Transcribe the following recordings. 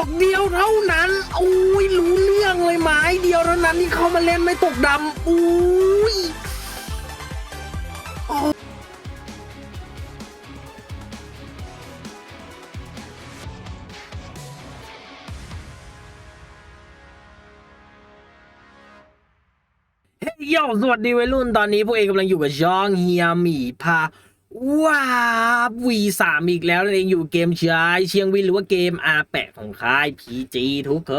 อกเดียวเท่านั้น อุ้ยรู้เรื่องเลยไม้เดียวเท่านั้นที่เขามาเล่นไม่ตกดำอุ้ยเฮ้ยโยสวัสดีวัยรุ่นตอนนี้พวกเองกำลังอยู่กับช่องเฮียหมีพา ว้าวีสามอีกแล้วนั่นเองอยู่เกมชายเชียงวินหรือว่าเกมอาแปะของค่ายพีจีทุกค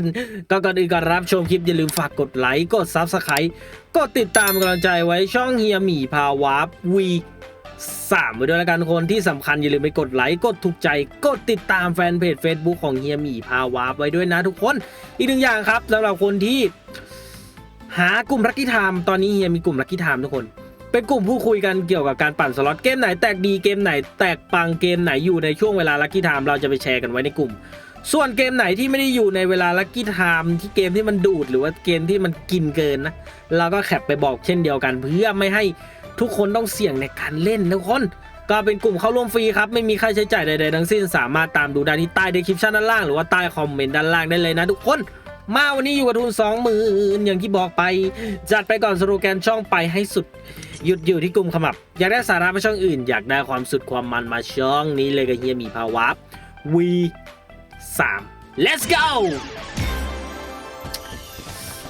น ก็ก่อนอื่นก่อนรับชมคลิปอย่าลืมฝากกดไลค์ กดซับสไครต์กดติดตามกำลังใจไว้ช่องเฮียหมีพาวาร์วีสามไว้ด้วยละกันทุกคนที่สำคัญอย่าลืมไปกดไลค์กดถูกใจ กดติดตามแฟนเพจ Facebook ของเฮียหมีพาวาร์ไว้ด้วยนะทุกคน อีกหนึ่งอย่างครับสำหรับคนที่ หากลุ่มลักกี้ไทม์ตอนนี้เฮียมีกลุ่มลักกี้ไทม์ทุกคน เป็นกลุ่มผู้คุยกันเกี่ยวกับการปั่นสล็อตเกมไหนแตกดีเกมไหน แตกปังเกมไหนอยู่ในช่วงเวลาลักกี้ไทม์เราจะไปแชร์กันไว้ในกลุ่ม ส่วนเกมไหนที่ไม่ได้อยู่ในเวลาลักกี้ไทม์ที่เกมที่มันดูดหรือว่าเกมที่มันกินเกินนะเราก็แคปไปบอกเช่นเดียวกัน เพื่อไม่ให้ทุกคนต้องเสี่ยงในการเล่นทุกคนก็เป็นกลุ่มเข้าร่วมฟรีครับ ไม่มีค่าใช้จ่ายใดๆทั้งสิ้นสามารถตามดูได้ที่ใต้ description ด้านล่างหรือว่าใต้คอมเมนต์ด้านล่างได้เลยนะทุกคนมาวันนี้อยู่กับทุนสองหมื่นอย่างที่บอกไป จัดไปก่อนสโลแกนช่องไปให้สุด หยุดอยู่ที่กลุ่มขมับ อยากได้สาระไปช่องอื่น อยากได้ความสุดความมันมาช่องนี้เลยกับเฮียมีภาวะ V 3 let's go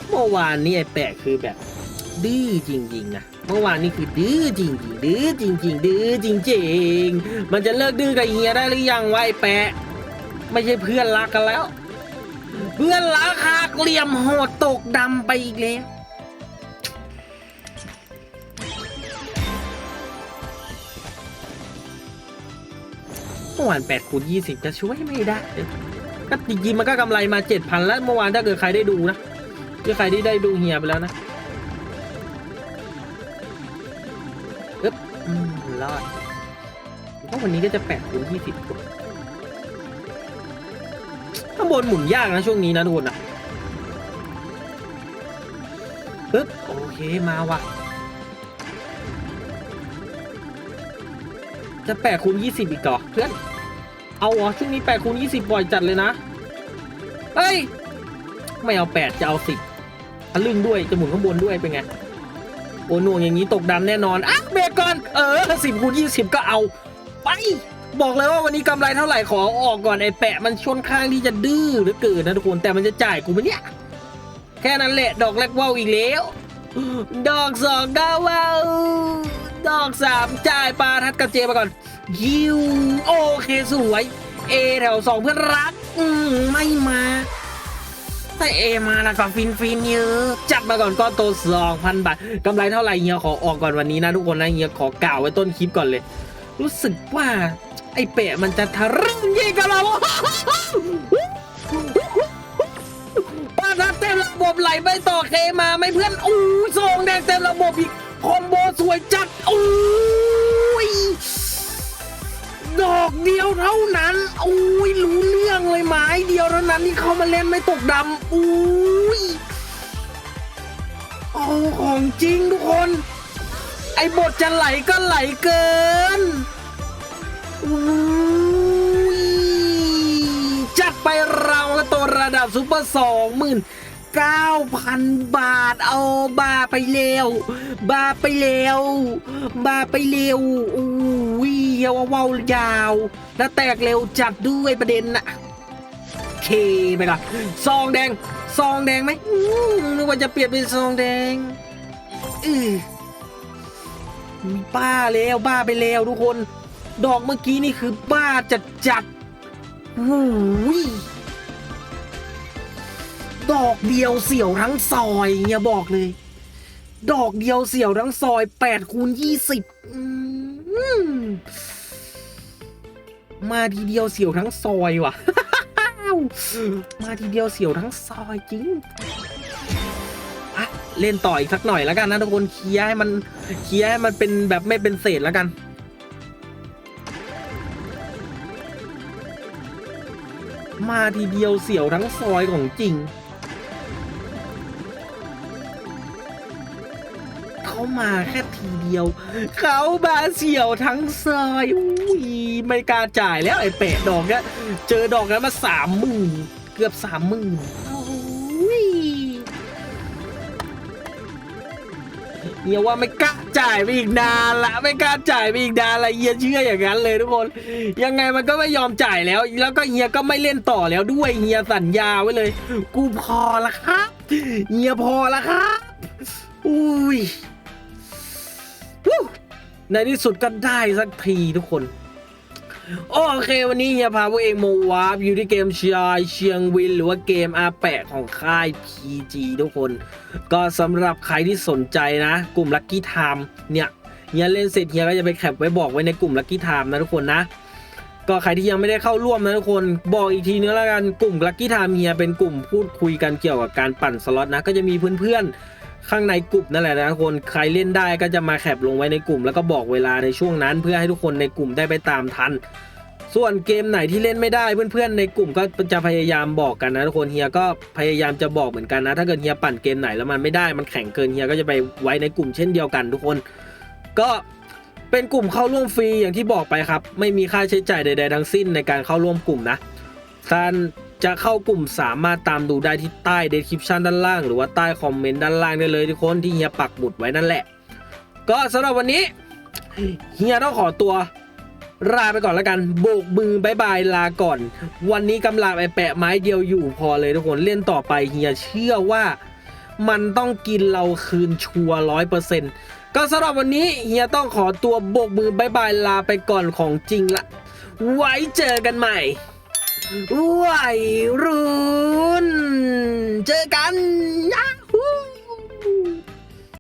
เมื่อวานนี้ไอ้แปะคือแบบ ดื้อจริงๆนะเมื่อวานนี้คือดื้อจริงๆดื้อจริง ๆ ดื้อจริง ๆ มันจะเลิกดื้อกับเฮียได้หรือยังวะไอ้แปะไม่ใช่เพื่อนรักกันแล้ว เพื่อนรักหักเหลี่ยมโหดตกดำไปอีกแล้ว เมื่อวาน8คูณ20 จะช่วยไม่ได้ก็จริงๆมันก็กำไรมา 7,000 แล้วเมื่อวานถ้าเกิดใครได้ดูนะคือใครที่ได้ดูเฮียไปแล้วนะอึ๊บรอดเพราะวันนี้ก็จะ8คูณ20กว่าข้างบนหมุนยากนะช่วงนี้นะทุกคนนะปึ๊บโอเคมาว่ะ จะแปดคูณยี่สิบอีกต่อเพื่อน เอาเหรอช่วงนี้แปดคูณยี่สิบบ่อยจัดเลยนะ เฮ้ย ไม่เอาแปดจะเอาสิบทะลึ่งด้วยจะหมุนข้างบนด้วยเป็นไง โอ้หน่วงอย่างนี้ตกดำแน่นอนอะเบรกก่อน เออสิบคูณยี่สิบก็เอา ไป บอกเลยว่าวันนี้กำไรเท่าไหร่ขอออกก่อนไอ้แปะมันชนข้างที่จะดื้อหลือเกินนะทุกคนแต่มันจะจ่ายกูไหมเนี่ยแค่นั้นแหละดอกแรกว่าวอีกแล้ว ดอกสองดาวว่าวดอกสามจ่ายปลาทัดกระเจมาก่อน ยิวโอเคสวย เอแถวสองเพื่อนรัก อืมไม่มาถ้าเอมาแล้วก็ฟินฟินเยอะจัดมาก่อนก้อนโตสองพันบาทกำไรเท่าไหร่เฮียขอออกก่อนวันนี้นะทุกคนนะเฮียขอกล่าวไว้ต้นคลิปก่อนเลย รู้สึกว่า ไอ้เปะมันจะทะลึ่งยิ่งกับเราป้าทับเต็มระบบไหลไปต่อเคมาไม่เพื่อนอู้ซองแดงเต็มระบบอีกคอมโบสวยจัดอู้ อกเดียวเท่านั้นอู้ยรู้เรื่องเลยไม้เดียวเท่านั้นที่เขามาเล่นไม่ตกดำอู้ยโอ้ของจริงทุกคน ไอ้บทจะไหลก็ไหลเกินอุ้ยจัดไปเราและตัวระดับซุปเปอร์สองหมื่นเก้าพันบาทเอาบาไปเร็ว บาไปเร็ว บาไปเร็วอุ้ ยเยาวาวายาว แล้วแตกเร็วจัดด้วยประเด็นน่ะเคไปก่อนซองแดง ซองแดงไหมอืมนึกว่าจะเปลี่ยนเป็นซองแดงอือบ้าแล้วบ้าไปแล้วทุกคน ดอกเมื่อกี้นี่คือบ้าจัดจัดหูยดอกเดียวเสี่ยวทั้งซอยเนี่ยบอกเลย ดอกเดียวเสี่ยวทั้งซอย8คูณ20 มาทีเดียวเสียวทั้งซอยว่ะ มาทีเดียวเสียวทั้งซอยจริงอะเล่นต่ออีกสักหน่อยแล้วกันนะทุกคนเคลียร์ให้มันเคลียร์ให้มันเป็นแบบไม่เป็นเศษแล้วกันมาทีเดียวเสียวทั้งซอยของจริง มาแค่ทีเดียว เขามาเสี่ยวทั้งซอยอุ้ยไม่กล้าจ่ายแล้วไอ้เป็ดดอกเนี้ยเจอดอกนั้นมาสามหมื่นเกือบสามหมื่นเฮียว่าไม่กล้าจ่ายไปอีกนานละไม่กล้าจ่ายไปอีกนานละเฮียเชื่ออย่างนั้นเลยทุกคน ยังไงมันก็ไม่ยอมจ่ายแล้ว แล้วก็เฮียก็ไม่เล่นต่อแล้วด้วยเฮียสัญญาไว้เลย กูพอละครับเฮียพอละครับอุ้ย ในที่สุดก็ได้สักทีทุกคน โอเควันนี้เฮียพาพวกเองมาวาร์ปอยู่ที่เกมชายเชียงวิน หรือว่าเกมอาแปะของค่าย PG ทุกคน ก็สำหรับใครที่สนใจนะ กลุ่ม Lucky Time เนี่ยเฮียเล่นเสร็จเฮียก็จะไปแคปไว้บอกไว้ในกลุ่ม Lucky Time นะทุกคนนะก็ใครที่ยังไม่ได้เข้าร่วมนะทุกคนบอกอีกทีนึงแล้วกันกลุ่ม Lucky Time เฮียเป็นกลุ่มพูดคุยกันเกี่ยวกับการปั่นสล็อตนะก็จะมีเพื่อนๆ ข้างในกลุ่มนั่นแหละนะทุกคนใครเล่นได้ก็จะมาแคปลงไว้ในกลุ่ม แล้วก็บอกเวลาในช่วงนั้น เพื่อให้ทุกคนในกลุ่มได้ไปตามทัน ส่วนเกมไหนที่เล่นไม่ได้เพื่อนๆในกลุ่มก็จะพยายามบอกกันนะทุกคนเฮียก็พยายามจะบอกเหมือนกันนะ ถ้าเกิดเฮียปั่นเกมไหนแล้วมันไม่ได้มันแข่งเกินเฮียก็จะไปไว้ในกลุ่มเช่นเดียวกันทุกคน ก็เป็นกลุ่มเข้าร่วมฟรีอย่างที่บอกไปครับ ไม่มีค่าใช้จ่ายใด ๆ ทั้งสิ้นในการเข้าร่วมกลุ่มนะการ จะเข้ากลุ่มสามารถตามดูได้ที่ใต้ description ด้านล่าง หรือว่าใต้คอมเมนต์ด้านล่างได้เลยทุกคนที่เฮียปักหมุดไว้นั่นแหละ ก็สำหรับวันนี้เฮียต้องขอตัวลาไปก่อนแล้วกันโบกมือบายบายลาก่อน วันนี้กำลังไปแปะไม้เดียวอยู่พอเลยทุกคนเล่นต่อไปเฮียเชื่อว่ามันต้องกินเราคืนชัวร้อยเปอร์เซ็นต์ก็สำหรับวันนี้เฮียต้องขอตัวโบกมือบายบายลาไปก่อนของจริงละ ไว้เจอกันใหม่ วัยรุ่น เจอกันยา